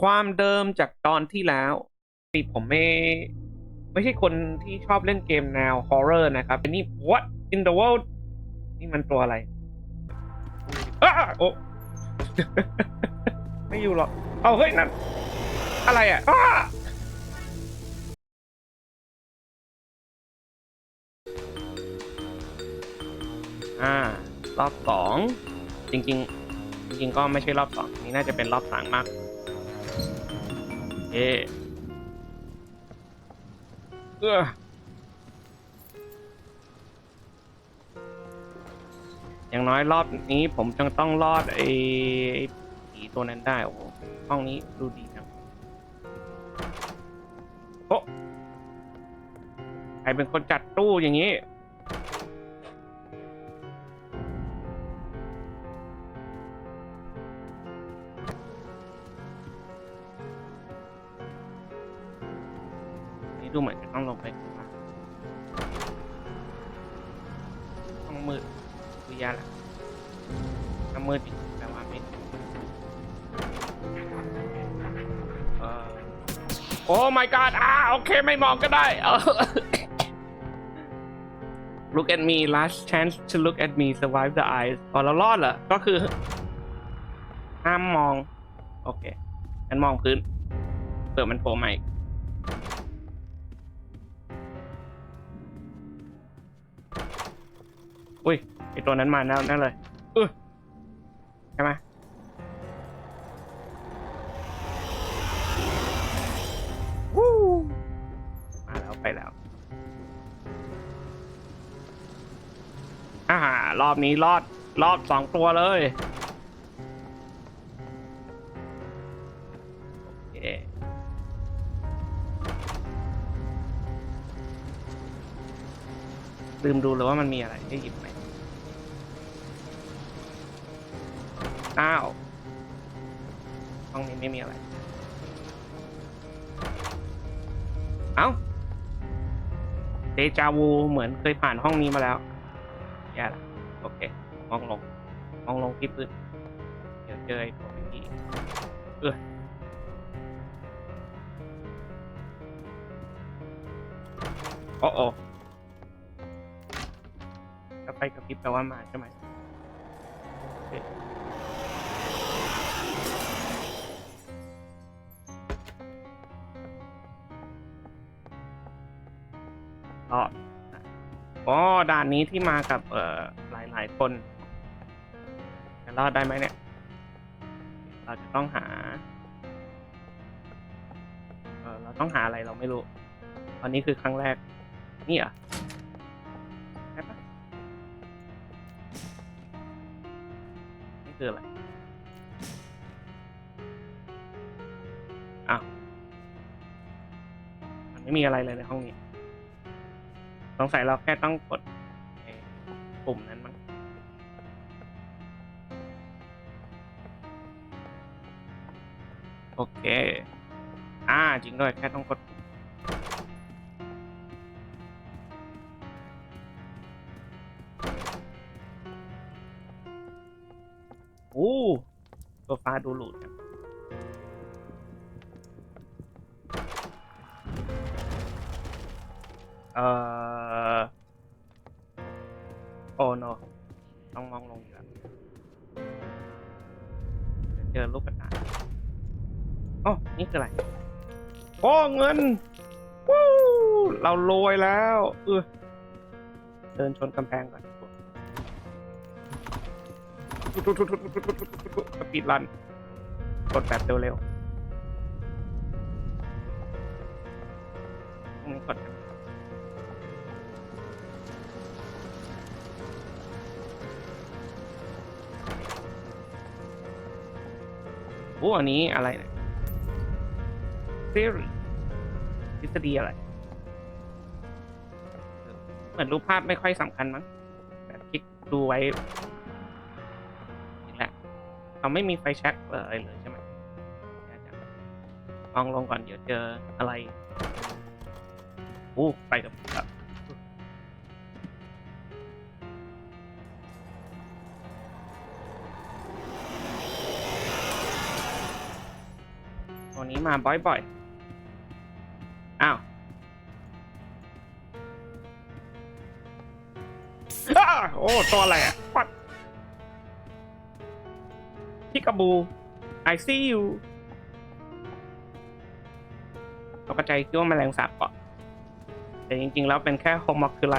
ความเดิมจากตอนที่แล้วปีผมไม่ ไม่ใช่คนที่ชอบเล่นเกมแนว horror นะครับนี่ what in the world นี่มันตัวอะไรอ้าโอ้ไม่อยู่หรอกเอาเฮ้ยนั่นอะไรอะอ้าอ่ารอบสองจริง ๆ จริง ๆ ก็ไม่ใช่รอบสองนี่น่าจะเป็นรอบสามมาก เอเอออย่างน้อยรอบนี้ผมจังต้องรอดไอ้ไอ้ผีตัวนั้นได้ โอ้โหห้องนี้ดูดีจังโอ้ใครเป็นคนจัดตู้อย่างนี้ ถ้ามืดแปลว่าไม่ดีเออโอ้ my god อ่าโอเคไม่มองก็ได้เออ look at me last chance to look at me survive the eyes พอเรารอดเหรอ ก็คือ ห้ามมอง โอเคงั้นมองพื้นเผื่อมันโผล่มาอีกอุ้ยไอตัวนั้นมาแน่แน่เลย ใช่ไหมวู้มาแล้วไปแล้วอ่ารอบนี้รอดรอบสองตัวเลยลืมดูเลยว่ามันมีอะไรให้หยิบไหม อ้าวห้องนี้ไม่มีอะไร เอ้า เดจาวูเหมือนเคยผ่านห้องนี้มาแล้วแย่ละโอเค มองลง มองลงที่พื้น เดี๋ยวเจอไอ้ตัวเมื่อกี้เออโอ้โอถ้าไปกับพริบแปลว่ามาใช่ไหม ด่านนี้ที่มากับเอ่อหลายหลายคนจะรอดได้ไหมเนี่ย เราจะต้องหา เออเราต้องหาอะไรเราไม่รู้ ตอนนี้คือครั้งแรก นี่เหรอะใช่ปะนี่คืออะไรอ้าวมันไม่มีอะไรเลยในห้องนี้ สงสัยเราแค่ต้องกดปุ่มนั้นมั้งโอเค อ่า จริงด้วย แค่ต้องกดโอ้โซฟาดูหรูจังเอ่อ โอ้ no ต้องมองลงอีกแล้วเจอลูกกระตายโอ้นี่คืออะไรโอ้เงินวู้เรารวยแล้ว เออเดินชนกำแพงก่อนสปีดรันกดแบบเร็วๆตรงนี้กด โอ้อันนี้อะไรเนี่ย theory ทฤษฎีอะไร เหมือนรูปภาพไม่ค่อยสำคัญมั้งแบบคลิกดูไว้นี่แหละเราไม่มีไฟแช็กอะไรเลยใช่ไหมแย่จังลองลงก่อนเดี๋ยวเจออะไรโอ้ไปกับ ตัวนี้มาบ่อยๆ อ้าวอ้าโอ้ตัวอะไรอะปัดพี่กระบู I see you ตกใจคิดว่าแมลงสาบเกาะแต่จริงๆ แล้วเป็นแค่โฮมอคคืออะไร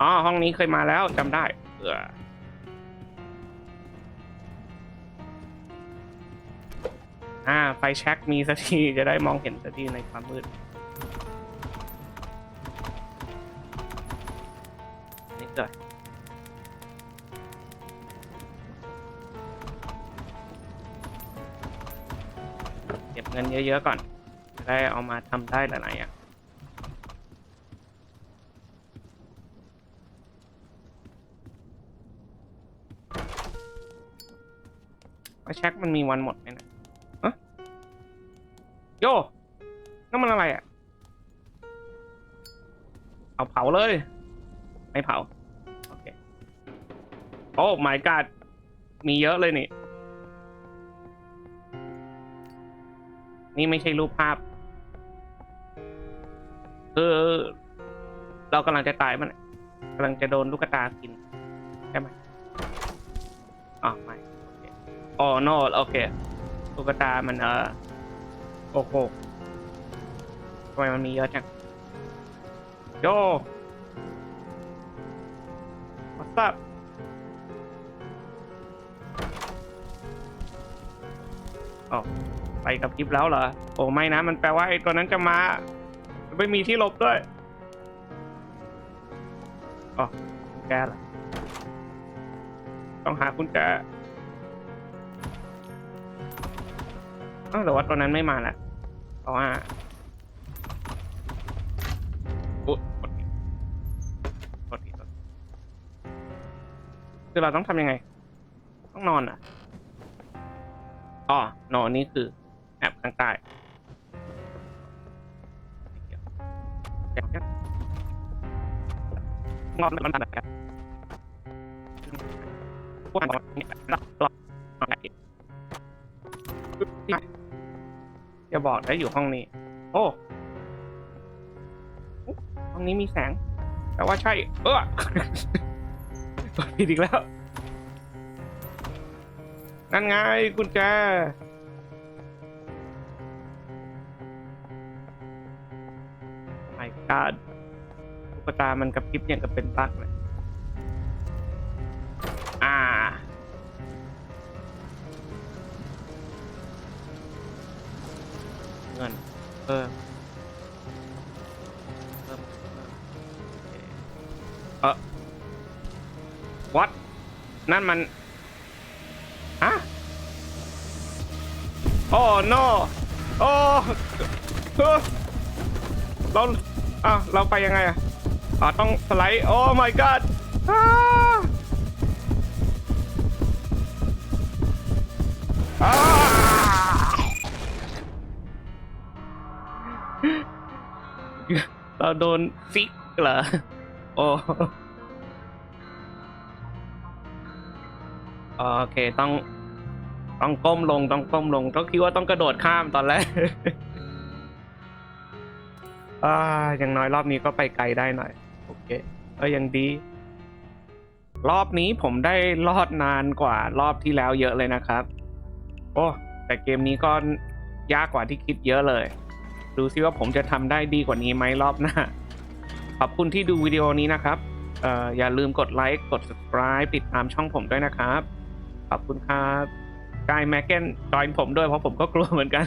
อ๋อห้องนี้เคยมาแล้วจำได้ เอออ่าไฟแช็กมีสักทีจะได้มองเห็นสักทีในความมืดนี่เกิดเก็บเงินเยอะๆก่อน จะได้เอามาทำได้หลายๆอย่าง ว่าแช็คมันมีวันหมดไหมนะอะโยนั่นมันอะไรอะเอาเผาเลย ไม่เผา โอเค โอ้ my god มีเยอะเลยนี่ นี่ไม่ใช่รูปภาพคือเรากำลังจะตายมันกำลังจะโดนลูกตากิน ใช่ไหมอ๋อไม่ อ๋อ no โอเคตุ๊กตามันเออโอ้โหทำไมมันมีเยอะจังโย what's up อ๋อไปกับคลิปแล้วเหรอ โอ้ไม่นะ มันแปลว่าไอ้ตัวนั้นจะมา ไม่มีที่หลบด้วยอ๋อแจเหรอต้องหากุญแจ อ้าวแต่ว่าตัวนั้นไม่มาแล้วเพราะว่าอุ๊ยกดผิดกดผิดกดผิดคือเราต้องทำยังไง ต้องนอนอะอ๋อนอนนี่คือแอบข้างใต้ไม่เกี่ยวเดี๋ยวงอนมันแบบพวกมันเนี่ย อย่าบอกได้อยู่ห้องนี้ โอ้ห้องนี้มีแสง แต่ว่าใช่ เออกดผิดอีกแล้ว นั่นไงกุญแจ my god ตุ๊กตามันกระพริบอย่างกับเป็นปลั๊กเลย เงินเพิ่มเพิ่มเอออ what นั่นมันฮะโอ้ no โอ้เราอ้าวเราไปยังไงอะอ๋อต้องสไลด์โอ้ my god อ้าอ้า เราโดนฟิกเหรอ โอ้โอเคต้อง ต้องก้มลงต้องก้มลงก็คิดว่าต้องกระโดดข้ามตอนแรกอ่าอย่างน้อยรอบนี้ก็ไปไกลได้หน่อย โอเคก็ยังดี รอบนี้ผมได้รอดนานกว่ารอบที่แล้วเยอะเลยนะครับ โอ้แต่เกมนี้ก็ยากกว่าที่คิดเยอะเลย ดูซิว่าผมจะทำได้ดีกว่านี้ไหมรอบหน้า ขอบคุณที่ดูวิดีโอนี้นะครับอออย่าลืมกดไลค์กด subscribe ติดตามช่องผมด้วยนะครับ ขอบคุณครับกายแม็กเกนจอยผมด้วยเพราะผมก็กลัวเหมือนกัน